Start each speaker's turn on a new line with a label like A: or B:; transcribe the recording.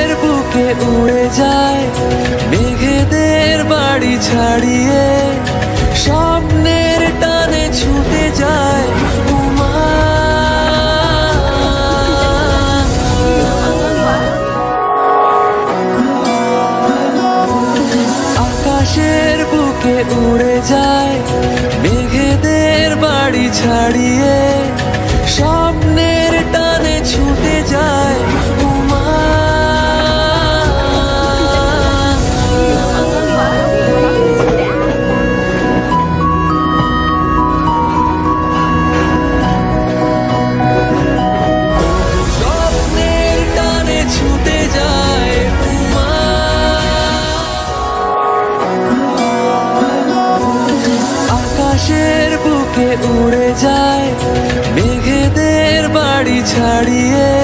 A: আকাশের বুকে উড়ে যায়, মেঘেদের বাড়ি ছাড়িয়ে স্বপ্নের টানে ছুটে যায়। আকাশের বুকে উড়ে যায়, মেঘেদের বাড়ি ছাড়িয়ে আকাশের বুকে উড়ে যায়। মেঘেদের বাড়ি ছাড়িয়ে